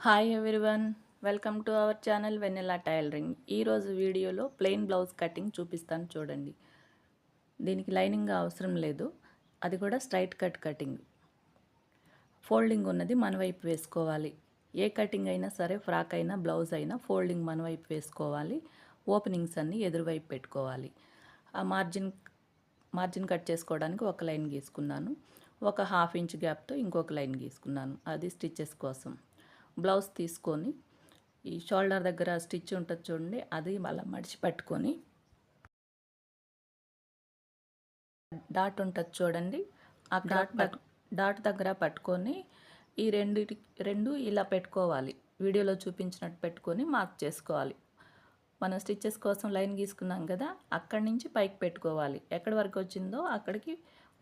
Hi everyone welcome to our channel Vennela tailoring ఈరోజు వీడియోలో plain blouse cutting చూపిస్తాను చూడండి. దీనికి లైనింగ్ అవసరం లేదు అది కూడా స్ట్రైట్ కట్ కటింగ్ ఫోల్డింగ్ ఉన్నది మన వైపు వేసుకోవాలి. ఏ కటింగ్ అయినా సరే ఫ్రాక్ అయినా బ్లౌజ్ అయినా ఫోల్డింగ్ మన వైపు వేసుకోవాలి. ఓపెనింగ్స్ అన్నీ ఎదురువైపు పెట్టుకోవాలి. ఆ మార్జిన్ మార్జిన్ కట్ చేసుకోవడానికి ఒక లైన్ గీసుకున్నాను. ఒక హాఫ్ ఇంచ్ గ్యాప్తో ఇంకొక లైన్ గీసుకున్నాను. అది స్టిచ్చెస్ కోసం. బ్లౌజ్ తీసుకొని ఈ షోల్డర్ దగ్గర స్టిచ్ ఉంటుంది చూడండి అది మళ్ళీ మడిచి పట్టుకొని డాట్ ఉంటుంది చూడండి ఆ డాట్ డాట్ దగ్గర పట్టుకొని ఈ రెండు రెండు ఇలా పెట్టుకోవాలి. వీడియోలో చూపించినట్టు పెట్టుకొని మార్క్ చేసుకోవాలి. మనం స్టిచ్చెస్ కోసం లైన్ గీసుకున్నాం కదా అక్కడి నుంచి పైకి పెట్టుకోవాలి. ఎక్కడి వరకు వచ్చిందో అక్కడికి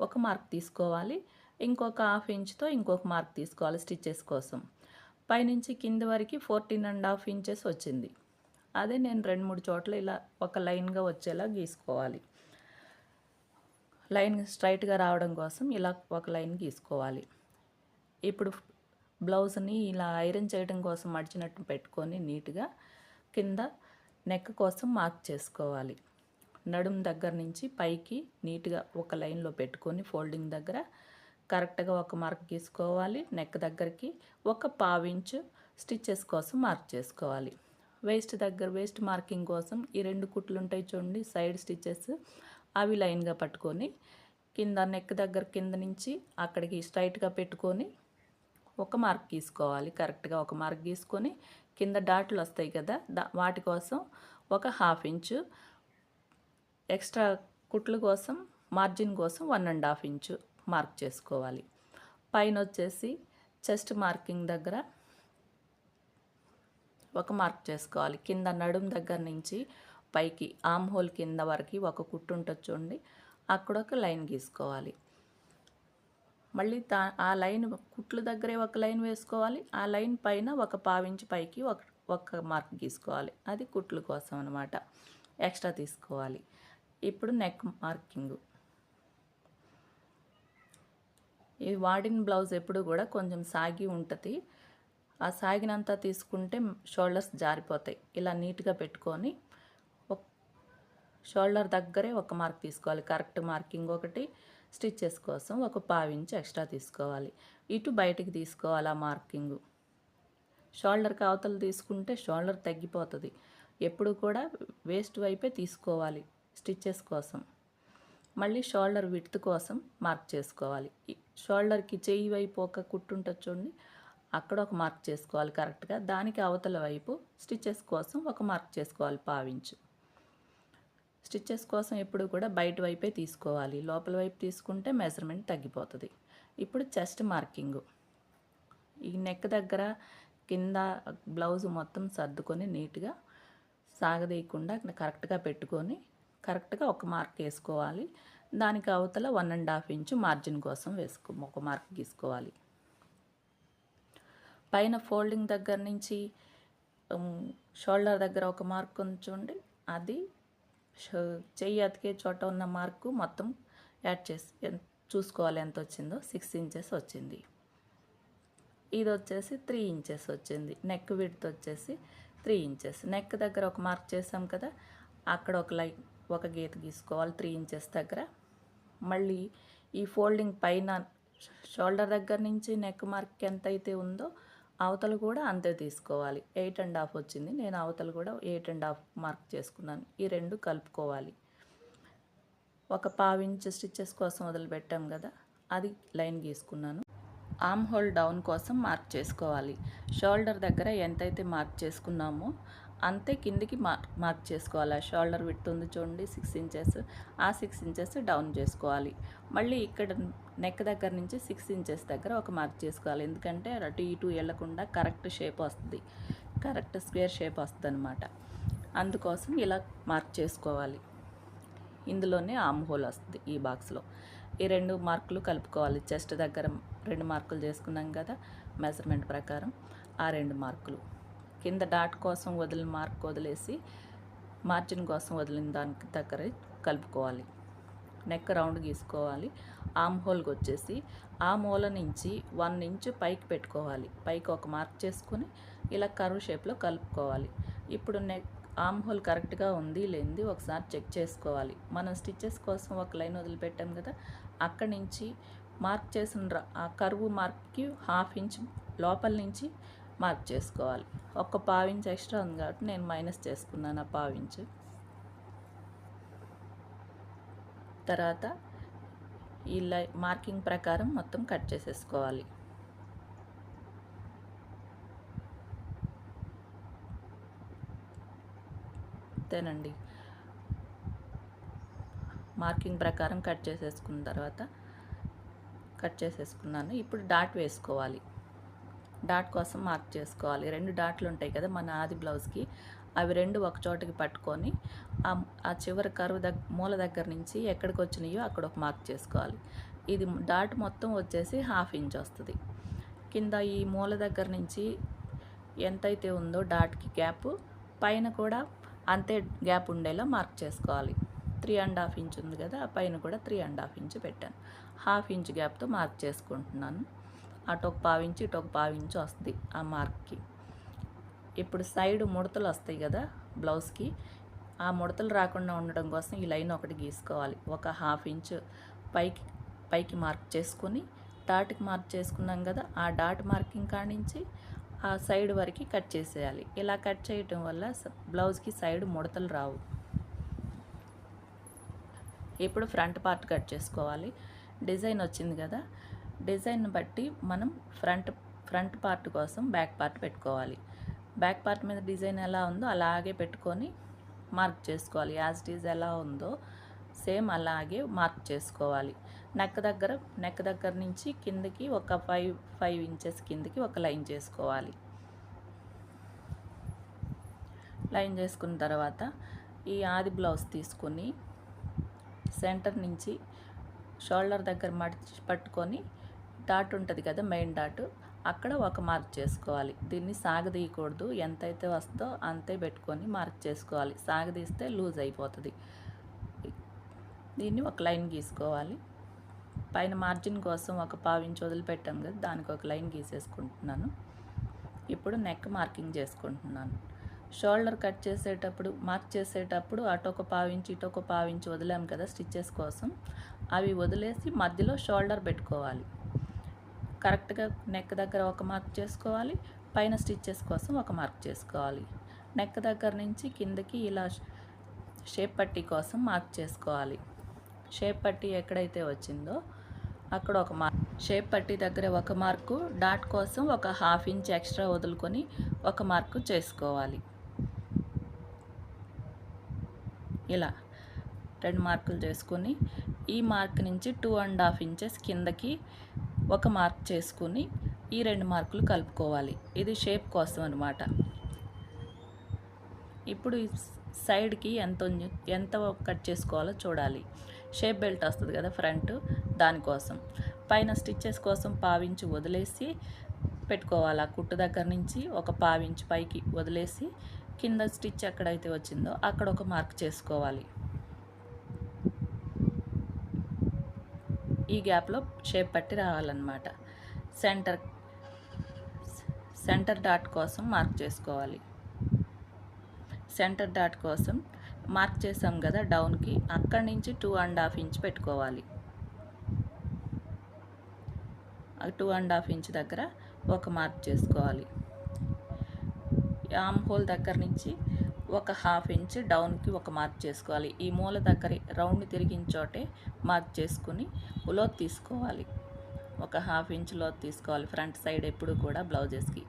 ఒక మార్క్ తీసుకోవాలి. ఇంకొక హాఫ్ ఇంచ్తో ఇంకొక మార్క్ తీసుకోవాలి స్టిచ్చెస్ కోసం. పైనుంచి కింద వరకు ఫోర్టీన్ అండ్ హాఫ్ ఇంచెస్ వచ్చింది. అదే నేను రెండు మూడు చోట్ల ఇలా ఒక లైన్గా వచ్చేలా గీసుకోవాలి. లైన్ స్ట్రైట్గా రావడం కోసం ఇలా ఒక లైన్ గీసుకోవాలి. ఇప్పుడు బ్లౌజ్ని ఇలా ఐరన్ చేయడం కోసం మడిచినట్టు పెట్టుకొని నీట్గా కింద నెక్ కోసం మార్క్ చేసుకోవాలి. నడుం దగ్గర నుంచి పైకి నీట్గా ఒక లైన్లో పెట్టుకొని ఫోల్డింగ్ దగ్గర కరెక్ట్గా ఒక మార్క్ గీసుకోవాలి నెక్ దగ్గరికి ఒక పావించు స్టిచ్చెస్ కోసం మార్క్ చేసుకోవాలి. వేస్ట్ దగ్గర వేస్ట్ మార్కింగ్ కోసం ఈ రెండు కుట్లు ఉంటాయి చూడండి సైడ్ స్టిచ్చెస్ అవి లైన్గా పట్టుకొని కింద నెక్ దగ్గర కింద నుంచి అక్కడికి స్ట్రైట్గా పెట్టుకొని ఒక మార్క్ గీసుకోవాలి. కరెక్ట్గా ఒక మార్క్ గీసుకొని కింద డాట్లు వస్తాయి కదా వాటి కోసం ఒక హాఫ్ ఇంచు ఎక్స్ట్రా కుట్లు కోసం మార్జిన్ కోసం one and half inch mark చేసుకోవాలి. పైన వచ్చేసి చెస్ట్ మార్కింగ్ దగ్గర ఒక మార్క్ చేసుకోవాలి. కింద నడుం దగ్గర నుంచి పైకి ఆమ్ హోల్ కింద వరకు ఒక కుట్టు ఉంటుంది చూడండి. అక్కడ ఒక లైన్ గీసుకోవాలి. మళ్ళీ దా ఆ లైన్ కుట్లు దగ్గరే ఒక లైన్ వేసుకోవాలి. ఆ లైన్ పైన ఒక పావించి పైకి ఒక ఒక మార్క్ గీసుకోవాలి. అది కుట్లు కోసం అనమాట ఎక్స్ట్రా తీసుకోవాలి. ఇప్పుడు నెక్ మార్కింగ్. ఈ వాడిన బ్లౌజ్ ఎప్పుడు కూడా కొంచెం సాగి ఉంటుంది. ఆ సాగినంత తీసుకుంటే షోల్డర్స్ జారిపోతాయి. ఇలా నీట్గా పెట్టుకొని షోల్డర్ దగ్గరే ఒక మార్క్ తీసుకోవాలి. కరెక్ట్ మార్కింగ్ ఒకటి స్టిచ్చెస్ కోసం ఒక పావించి ఎక్స్ట్రా తీసుకోవాలి. ఇటు బయటికి తీసుకోవాలి ఆ మార్కింగ్. షోల్డర్కి అవతలు తీసుకుంటే షోల్డర్ తగ్గిపోతుంది. ఎప్పుడు కూడా వేస్ట్ వైపే తీసుకోవాలి స్టిచ్చెస్ కోసం. మళ్ళీ షోల్డర్ విడ్త్ కోసం మార్క్ చేసుకోవాలి. షోల్డర్కి చెయ్యి వైపు ఒక కుట్టు చూడండి అక్కడ ఒక మార్క్ చేసుకోవాలి కరెక్ట్గా. దానికి అవతల వైపు స్టిచ్చెస్ కోసం ఒక మార్క్ చేసుకోవాలి పావించు. స్టిచ్చెస్ కోసం ఎప్పుడు కూడా బయట వైపే తీసుకోవాలి. లోపల వైపు తీసుకుంటే మెజర్మెంట్ తగ్గిపోతుంది. ఇప్పుడు చెస్ట్ మార్కింగు. ఈ నెక్ దగ్గర కింద బ్లౌజ్ మొత్తం సర్దుకొని నీట్గా సాగదీయకుండా కరెక్ట్గా పెట్టుకొని కరెక్ట్గా ఒక మార్క్ వేసుకోవాలి. దానికి అవతల one and half inch margin కోసం వేసుకో ఒక మార్క్ గీసుకోవాలి. పైన ఫోల్డింగ్ దగ్గర నుంచి షోల్డర్ దగ్గర ఒక మార్క్ ఉంచండి అది చెయ్యి అతికే చోట ఉన్న మార్కు మొత్తం యాడ్ చేసి చూసుకోవాలి ఎంత వచ్చిందో. సిక్స్ ఇంచెస్ వచ్చింది. ఇది వచ్చేసి త్రీ ఇంచెస్ వచ్చింది. నెక్ విడ్త్ వచ్చేసి త్రీ ఇంచెస్. నెక్ దగ్గర ఒక మార్క్ చేసాం కదా అక్కడ ఒక లైన్ ఒక గీత గీసుకోవాలి త్రీ ఇంచెస్ దగ్గర. మళ్ళీ ఈ ఫోల్డింగ్ పైన షోల్డర్ దగ్గర నుంచి నెక్ మార్క్ ఎంత అయితే ఉందో అవతల కూడా అంతే తీసుకోవాలి. ఎయిట్ అండ్ హాఫ్ వచ్చింది. నేను అవతల కూడా ఎయిట్ అండ్ హాఫ్ మార్క్ చేసుకున్నాను. ఈ రెండు కలుపుకోవాలి. ఒక పావించ్ స్టిచ్చెస్ కోసం వదిలిపెట్టాం కదా అది లైన్ గీసుకున్నాను. ఆమ్ హోల్ డౌన్ కోసం మార్క్ చేసుకోవాలి. షోల్డర్ దగ్గర ఎంతైతే మార్క్ చేసుకున్నామో అంతే కిందికి మార్క్ మార్క్ చేసుకోవాలి. షోల్డర్ విడ్త్ ఉంది చూడండి సిక్స్ ఇంచెస్. ఆ సిక్స్ ఇంచెస్ డౌన్ చేసుకోవాలి. మళ్ళీ ఇక్కడ నెక్ దగ్గర నుంచి సిక్స్ ఇంచెస్ దగ్గర ఒక మార్క్ చేసుకోవాలి. ఎందుకంటే అటు ఇటు వెళ్ళకుండా కరెక్ట్ షేప్ వస్తుంది. కరెక్ట్ స్క్వేర్ షేప్ వస్తుంది అనమాట అందుకోసం ఇలా మార్క్ చేసుకోవాలి. ఇందులోనే ఆమ్ హోల్ వస్తుంది ఈ బాక్స్లో. ఈ రెండు మార్కులు కలుపుకోవాలి. చెస్ట్ దగ్గర రెండు మార్కులు చేసుకున్నాం కదా మెజర్మెంట్ ప్రకారం ఆ రెండు మార్కులు. కింద డాట్ కోసం వదిలిన మార్క్ వదిలేసి మార్జిన్ కోసం వదిలిన దానికి దగ్గర కలుపుకోవాలి. Neck round గీసుకోవాలి. ఆమ్ హోల్కి వచ్చేసి ఆ మూల నుంచి వన్ ఇంచ్ పైకి పెట్టుకోవాలి. పైకి ఒక మార్క్ చేసుకొని ఇలా కరువు షేప్లో కలుపుకోవాలి. ఇప్పుడు నెక్ ఆమ్ హోల్ కరెక్ట్గా ఉంది లేనిది ఒకసారి చెక్ చేసుకోవాలి. మనం స్టిచ్చెస్ కోసం ఒక లైన్ వదిలిపెట్టాం కదా అక్కడి నుంచి మార్క్ చేసిన ఆ కరువు మార్క్కి హాఫ్ ఇంచ్ లోపల నుంచి మార్క్ చేసుకోవాలి. ఒక పావించ్ ఎక్స్ట్రా ఉంది కాబట్టి నేను మైనస్ చేసుకున్నాను ఆ పావించ్ తర్వాత ఈ లై మార్కింగ్ ప్రకారం మొత్తం కట్ చేసేసుకోవాలి. అంతేనండి. మార్కింగ్ ప్రకారం కట్ చేసేసుకున్న తర్వాత కట్ చేసేసుకున్నాను. ఇప్పుడు డాట్ వేసుకోవాలి. డాట్ కోసం మార్క్ చేసుకోవాలి. రెండు డాట్లు ఉంటాయి కదా మన ఆది బ్లౌజ్కి. అవి రెండు ఒక చోటకి పట్టుకొని ఆ చివరి కరువు దగ్గర మూల దగ్గర నుంచి ఎక్కడికి వచ్చినాయో అక్కడ ఒక మార్క్ చేసుకోవాలి. ఇది డాట్ మొత్తం వచ్చేసి హాఫ్ ఇంచ్ వస్తుంది. కింద ఈ మూల దగ్గర నుంచి ఎంతైతే ఉందో డాట్కి గ్యాప్ పైన కూడా అంతే గ్యాప్ ఉండేలా మార్క్ చేసుకోవాలి. త్రీ అండ్ హాఫ్ ఇంచ్ ఉంది కదా ఆ పైన కూడా త్రీ అండ్ హాఫ్ ఇంచ్ పెట్టాను. హాఫ్ ఇంచ్ గ్యాప్తో మార్క్ చేసుకుంటున్నాను. అటు ఒక పావించి ఇటు ఒక పావించి వస్తుంది ఆ మార్క్కి. ఇప్పుడు సైడ్ ముడతలు వస్తాయి కదా బ్లౌజ్కి ఆ ముడతలు రాకుండా ఉండడం కోసం ఈ లైన్ ఒకటి గీసుకోవాలి. ఒక హాఫ్ ఇంచ్ పైకి పైకి మార్క్ చేసుకొని డాట్కి మార్క్ చేసుకున్నాం కదా ఆ డాట్ మార్కింగ్ కానించి ఆ సైడ్ వరకు కట్ చేసేయాలి. ఇలా కట్ చేయటం వల్ల స- బ్లౌజ్కి సైడ్ ముడతలు రావు. ఇప్పుడు ఫ్రంట్ పార్ట్ కట్ చేసుకోవాలి. డిజైన్ వచ్చింది కదా డిజైన్ బట్టి మనం ఫ్రంట్ ఫ్రంట్ పార్ట్ కోసం బ్యాక్ పార్ట్ పెట్టుకోవాలి. బ్యాక్ పార్ట్ మీద డిజైన్ ఎలా ఉందో అలాగే పెట్టుకొని మార్క్ చేసుకోవాలి. యాజ్ ఇట్ ఈజ్ ఎలా ఉందో సేమ్ అలాగే మార్క్ చేసుకోవాలి. నెక్ దగ్గర నెక్ దగ్గర నుంచి కిందకి ఒక ఫైవ్ ఫైవ్ ఇంచెస్ కిందకి ఒక లైన్ చేసుకోవాలి. లైన్ చేసుకున్న తర్వాత ఈ ఆది బ్లౌజ్ తీసుకొని సెంటర్ నుంచి షోల్డర్ దగ్గర మడిచి పట్టుకొని డాట్ ఉంటుంది కదా మెయిన్ డాట్ అక్కడ ఒక మార్క్ చేసుకోవాలి. దీన్ని సాగదీయకూడదు. ఎంతైతే వస్తుందో అంతే పెట్టుకొని మార్క్ చేసుకోవాలి. సాగదీస్తే లూజ్ అయిపోతుంది. దీన్ని ఒక లైన్ గీసుకోవాలి. పైన మార్జిన్ కోసం ఒక పావించి వదిలిపెట్టాం కదా దానికి ఒక లైన్ గీసేసుకుంటున్నాను. ఇప్పుడు నెక్ మార్కింగ్ చేసుకుంటున్నాను. షోల్డర్ కట్ చేసేటప్పుడు మార్క్ చేసేటప్పుడు అటు ఒక పావించి ఇటు ఒక పావించి వదిలాం కదా స్టిచ్చెస్ కోసం. అవి వదిలేసి మధ్యలో షోల్డర్ పెట్టుకోవాలి. కరెక్ట్గా నెక్ దగ్గర ఒక మార్క్ చేసుకోవాలి పైన స్టిచ్చెస్ కోసం ఒక మార్క్ చేసుకోవాలి. నెక్ దగ్గర నుంచి కిందకి ఇలా షేప్ పట్టీ కోసం మార్క్ చేసుకోవాలి. షేప్ పట్టీ ఎక్కడైతే వచ్చిందో అక్కడ ఒక మార్క్ షేప్ పట్టీ దగ్గర ఒక మార్కు డాట్ కోసం ఒక హాఫ్ ఇంచ్ ఎక్స్ట్రా వదులుకొని ఒక మార్కు చేసుకోవాలి. ఇలా రెండు మార్కులు చేసుకొని ఈ మార్క్ నుంచి టూ అండ్ హాఫ్ ఇంచెస్ కిందకి ఒక మార్క్ చేసుకుని ఈ రెండు మార్కులు కలుపుకోవాలి. ఇది షేప్ కోసం అనమాట ఇప్పుడు సైడ్కి ఎంత ఎంత కట్ చేసుకోవాలో చూడాలి. షేప్ బెల్ట్ వస్తుంది కదా ఫ్రంట్ దానికోసం పైన స్టిచ్చెస్ కోసం పావించి వదిలేసి పెట్టుకోవాలి. ఆ కుట్టు దగ్గర నుంచి ఒక పావించి పైకి వదిలేసి కింద స్టిచ్ ఎక్కడైతే వచ్చిందో అక్కడ ఒక మార్క్ చేసుకోవాలి. ఈ గ్యాప్లో షేప్ పట్టి రావాలన్నమాట. సెంటర్ సెంటర్ డాట్ కోసం మార్క్ చేసుకోవాలి. సెంటర్ డాట్ కోసం మార్క్ చేసాం కదా డౌన్కి అక్కడి నుంచి టూ అండ్ హాఫ్ ఇంచ్ పెట్టుకోవాలి. టూ అండ్ హాఫ్ ఇంచ్ దగ్గర ఒక మార్క్ చేసుకోవాలి. ఆమ్ హోల్ దగ్గర నుంచి ఒక హాఫ్ ఇంచ్ డౌన్కి ఒక మార్క్ చేసుకోవాలి. ఈ మూల దగ్గర రౌండ్ తిరిగిన చోటే మార్క్ చేసుకుని లోతు తీసుకోవాలి. ఒక హాఫ్ ఇంచ్ లోతు తీసుకోవాలి. ఫ్రంట్ సైడ్ ఎప్పుడు కూడా బ్లౌజెస్కి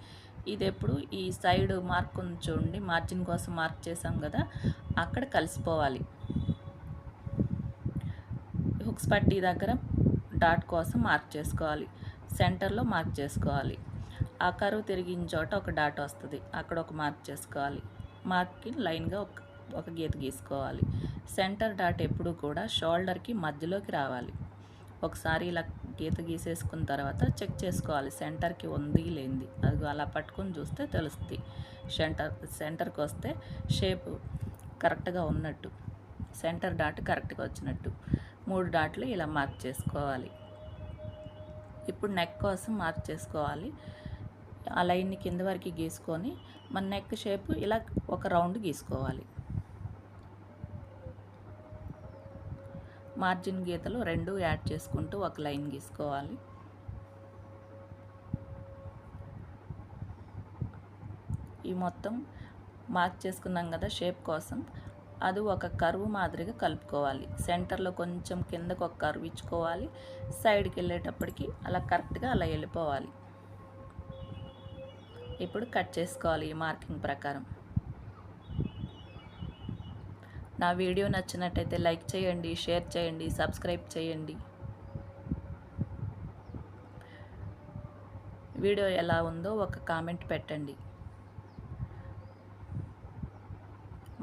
ఇది ఎప్పుడు? ఈ సైడ్ మార్క్ చూడండి. మార్జిన్ కోసం మార్క్ చేసాం కదా అక్కడ కలిసిపోవాలి. హుక్స్ పట్టీ దగ్గర డాట్ కోసం మార్క్ చేసుకోవాలి. సెంటర్లో మార్క్ చేసుకోవాలి. ఆ కరువు తిరిగిన చోట ఒక డాట్ వస్తుంది. అక్కడ ఒక మార్క్ చేసుకోవాలి. మార్క్కి లైన్గా ఒక ఒక గీత గీసుకోవాలి. సెంటర్ డాట్ ఎప్పుడు కూడా షోల్డర్కి మధ్యలోకి రావాలి. ఒకసారి ఇలా గీత గీసేసుకున్న తర్వాత చెక్ చేసుకోవాలి. సెంటర్కి ఉంది లేనిది. అది అలా పట్టుకొని చూస్తే తెలుస్తుంది. సెంటర్ సెంటర్కి వస్తే షేప్ కరెక్ట్గా ఉన్నట్టు. సెంటర్ డాట్ కరెక్ట్గా వచ్చినట్టు. మూడు డాట్లు ఇలా మార్క్ చేసుకోవాలి. ఇప్పుడు నెక్ కోసం మార్క్ చేసుకోవాలి. ఆ లైన్ని కింద వరకు గీసుకొని మన నెక్ షేప్ ఇలా ఒక రౌండ్ గీసుకోవాలి. మార్జిన్ గీతలు రెండు యాడ్ చేసుకుంటూ ఒక లైన్ గీసుకోవాలి. ఈ మొత్తం మార్క్ చేసుకున్నాం కదా షేప్ కోసం అది ఒక కరువు మాదిరిగా కలుపుకోవాలి. సెంటర్లో కొంచెం కిందకు ఒక కరువు ఇచ్చుకోవాలి. సైడ్కి వెళ్ళేటప్పటికి అలా కరెక్ట్గా అలా వెళ్ళిపోవాలి. ఇప్పుడు కట్ చేసుకోవాలి ఈ మార్కింగ్ ప్రకారం. నా వీడియో నచ్చినట్టయితే లైక్ చేయండి షేర్ చేయండి సబ్స్క్రైబ్ చేయండి. వీడియో ఎలా ఉందో ఒక కామెంట్ పెట్టండి.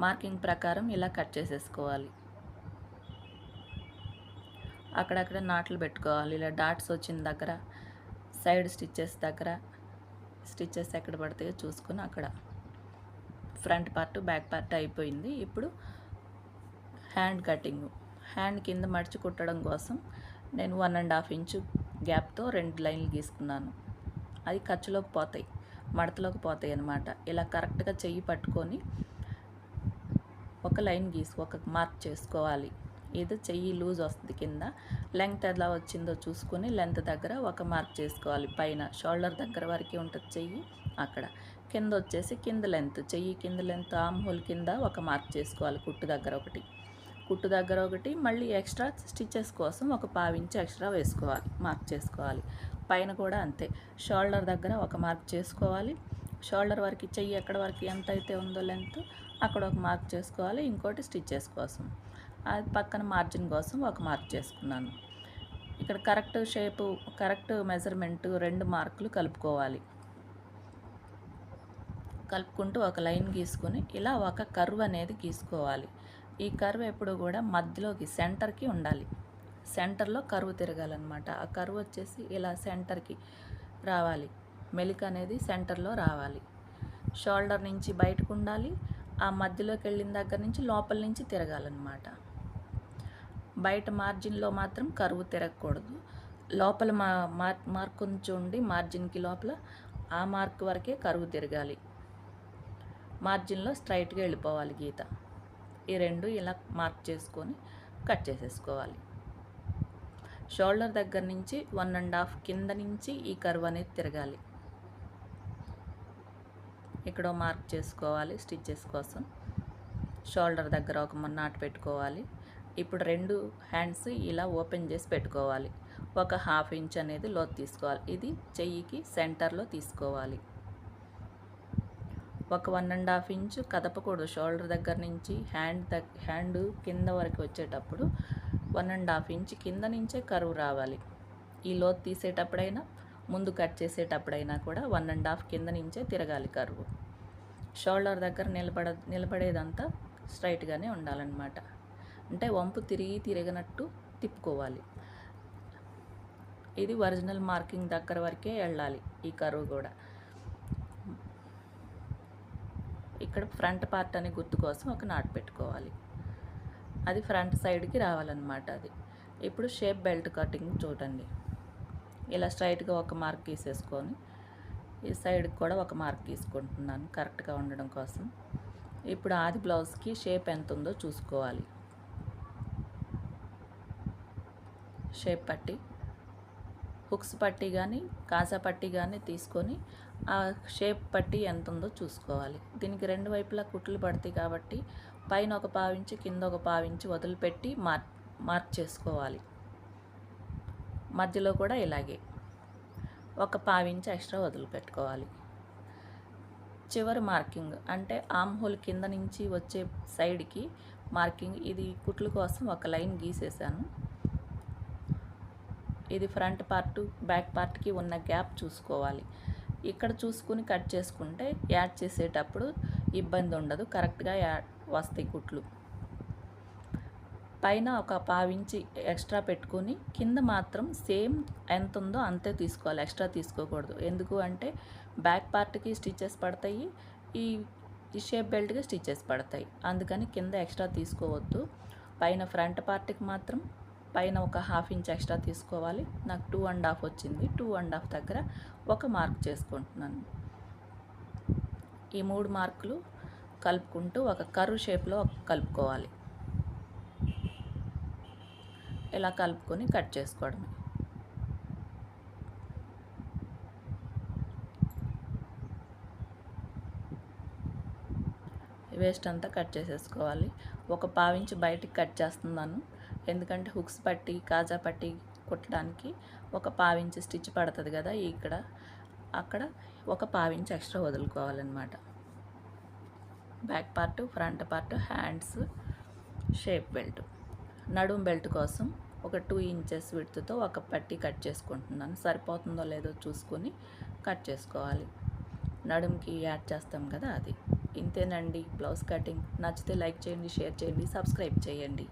మార్కింగ్ ప్రకారం ఇలా కట్ చేసేసుకోవాలి. అక్కడక్కడ నాట్లు పెట్టుకోవాలి ఇలా డాట్స్ వచ్చిన దగ్గర సైడ్ స్టిచ్చెస్ దగ్గర స్టిచ్చెస్ ఎక్కడ పడతాయో చూసుకొని అక్కడ ఫ్రంట్ పార్ట్ బ్యాక్ పార్ట్ అయిపోయింది. ఇప్పుడు హ్యాండ్ కటింగ్. హ్యాండ్ కింద మడిచి కుట్టడం కోసం నేను వన్ అండ్ హాఫ్ ఇంచు గ్యాప్తో రెండు లైన్లు గీసుకున్నాను. అది ఖర్చులోకి పోతాయి మడతలోకి పోతాయి అన్నమాట. ఇలా కరెక్ట్గా చెయ్యి పట్టుకొని ఒక లైన్ గీసి ఒక మార్క్ చేసుకోవాలి. ఏదో చెయ్యి లూజ్ వస్తుంది కింద. లెంగ్త్ ఎలా వచ్చిందో చూసుకొని లెంత్ దగ్గర ఒక మార్క్ చేసుకోవాలి. పైన షోల్డర్ దగ్గర వరకే ఉంటుంది చెయ్యి అక్కడ. కింద వచ్చేసి కింద లెంత్ చెయ్యి కింద లెంత్ ఆమ్ హోల్ కింద ఒక మార్క్ చేసుకోవాలి కుట్టు దగ్గర ఒకటి. కుట్టు దగ్గర ఒకటి మళ్ళీ ఎక్స్ట్రా స్టిచెస్ కోసం ఒక పావించి ఎక్స్ట్రా వేసుకోవాలి మార్క్ చేసుకోవాలి. పైన కూడా అంతే. షోల్డర్ దగ్గర ఒక మార్క్ చేసుకోవాలి. షోల్డర్ వరకు చెయ్యి ఎక్కడ వరకు ఎంత అయితే ఉందో లెంత్ అక్కడ ఒక మార్క్ చేసుకోవాలి ఇంకోటి స్టిచెస్ కోసం. అది పక్కన మార్జిన్ కోసం ఒక మార్క్ చేసుకున్నాను. ఇక్కడ కరెక్ట్ షేపు కరెక్ట్ మెజర్మెంట్ రెండు మార్కులు కలుపుకోవాలి. కలుపుకుంటూ ఒక లైన్ గీసుకొని ఇలా ఒక కర్వ్ అనేది గీసుకోవాలి. ఈ కర్వ్ ఎప్పుడు కూడా మధ్యలోకి సెంటర్కి ఉండాలి. సెంటర్లో కర్వ్ తిరగాలన్నమాట. ఆ కర్వ్ వచ్చేసి ఇలా సెంటర్కి రావాలి. మెలిక అనేది సెంటర్లో రావాలి. షోల్డర్ నుంచి బయటకు ఉండాలి. ఆ మధ్యలోకి వెళ్ళిన దగ్గర నుంచి లోపల నుంచి తిరగాలన్నమాట. బయట మార్జిన్లో మాత్రం కరువు తిరగకూడదు లోపల మా మార్ మార్క్ కొంచెం ఉండి మార్జిన్కి లోపల ఆ మార్క్ వరకే కరువు తిరగాలి. మార్జిన్లో స్ట్రైట్గా వెళ్ళిపోవాలి గీత. ఈ రెండు ఇలా మార్క్ చేసుకొని కట్ చేసేసుకోవాలి. షోల్డర్ దగ్గర నుంచి వన్ అండ్ హాఫ్ కింద నుంచి ఈ కర్వ్ అనేది తిరగాలి. ఇక్కడ మార్క్ చేసుకోవాలి స్టిచ్చెస్ కోసం. షోల్డర్ దగ్గర ఒక నాటు పెట్టుకోవాలి. ఇప్పుడు రెండు హ్యాండ్స్ ఇలా ఓపెన్ చేసి పెట్టుకోవాలి. ఒక హాఫ్ ఇంచ్ అనేది లోతు తీసుకోవాలి. ఇది చెయ్యికి సెంటర్లో తీసుకోవాలి. ఒక వన్ అండ్ హాఫ్ ఇంచు కదపకూడదు. షోల్డర్ దగ్గర నుంచి హ్యాండ్ దగ్ హ్యాండ్ కింద వరకు వచ్చేటప్పుడు వన్ అండ్ హాఫ్ ఇంచ్ కింద నుంచే కరువు రావాలి. ఈ లోతు తీసేటప్పుడైనా ముందు కట్ చేసేటప్పుడైనా కూడా వన్ అండ్ హాఫ్ కింద నుంచే తిరగాలి కరువు. షోల్డర్ దగ్గర నిలబడ నిలబడేదంతా స్ట్రైట్గానే ఉండాలన్నమాట. అంటే వంపు తిరిగి తిరగనట్టు తిప్పుకోవాలి. ఇది ఒరిజినల్ మార్కింగ్ దగ్గర వరకే వెళ్ళాలి ఈ కరువు కూడా. ఇక్కడ ఫ్రంట్ పార్ట్ అని గుర్తు కోసం ఒక నాట్ పెట్టుకోవాలి. అది ఫ్రంట్ సైడ్కి రావాలన్నమాట అది. ఇప్పుడు షేప్ బెల్ట్ కటింగ్ చూడండి. ఇలా స్ట్రైట్గా ఒక మార్క్ గీసేసుకొని ఈ సైడ్కి కూడా ఒక మార్క్ తీసుకుంటున్నాను కరెక్ట్గా ఉండడం కోసం. ఇప్పుడు ఆది బ్లౌజ్కి షేప్ ఎంత ఉందో చూసుకోవాలి. షేప్ పట్టి హుక్స్ పట్టి కానీ కాసా పట్టి కానీ తీసుకొని ఆ షేప్ పట్టి ఎంత ఉందో చూసుకోవాలి. దీనికి రెండు వైపులా కుట్లు పడతాయి కాబట్టి పైన ఒక పావించి కింద ఒక పావించి వదిలిపెట్టి మార్ మార్క్ చేసుకోవాలి. మధ్యలో కూడా ఇలాగే ఒక పావించి ఎక్స్ట్రా వదిలిపెట్టుకోవాలి. చివరి మార్కింగ్ అంటే ఆమ్ హోల్ కింద నుంచి వచ్చే సైడ్కి మార్కింగ్ ఇది కుట్లు కోసం ఒక లైన్ గీసేసాను. ఇది ఫ్రంట్ పార్ట్ బ్యాక్ పార్ట్కి ఉన్న గ్యాప్ చూసుకోవాలి. ఇక్కడ చూసుకుని కట్ చేసుకుంటే యాడ్ చేసేటప్పుడు ఇబ్బంది ఉండదు కరెక్ట్గా యాడ్ వస్తాయి కుట్లు. పైన ఒక పావించి ఎక్స్ట్రా పెట్టుకొని కింద మాత్రం సేమ్ ఎంత ఉందో అంతే తీసుకోవాలి ఎక్స్ట్రా తీసుకోకూడదు. ఎందుకు అంటే బ్యాక్ పార్ట్కి స్టిచెస్ పడతాయి ఈ ఈ షేప్ బెల్ట్కి స్టిచెస్ పడతాయి. అందుకని కింద ఎక్స్ట్రా తీసుకోవద్దు. పైన ఫ్రంట్ పార్ట్కి మాత్రం పైన ఒక హాఫ్ ఇంచ్ ఎక్స్ట్రా తీసుకోవాలి. నాకు టూ అండ్ హాఫ్ వచ్చింది. టూ అండ్ హాఫ్ దగ్గర ఒక మార్క్ చేసుకుంటున్నాను. ఈ మూడు మార్కులు కలుపుకుంటూ ఒక కర్వ్ షేప్లో కలుపుకోవాలి. ఇలా కలుపుకొని కట్ చేసుకోవడమే. వేస్ట్ అంతా కట్ చేసేసుకోవాలి. ఒక పావించి బయటికి కట్ చేస్తున్నాను. ఎందుకంటే హుక్స్ పట్టి కాజా పట్టి కుట్టడానికి ఒక పావించి స్టిచ్ పడుతుంది కదా ఇక్కడ. అక్కడ ఒక పావించి extra వదులుకోవాలన్నమాట. Back part front part hands shape belt. నడుం బెల్ట్ కోసం ఒక టూ ఇంచెస్ విడుతుతో ఒక పట్టి కట్ చేసుకుంటున్నాను. సరిపోతుందో లేదో చూసుకొని కట్ చేసుకోవాలి. నడుంకి యాడ్ చేస్తాం కదా అది. ఇంతేనండి బ్లౌజ్ కటింగ్. నచ్చితే లైక్ చేయండి షేర్ చేయండి సబ్స్క్రైబ్ చేయండి.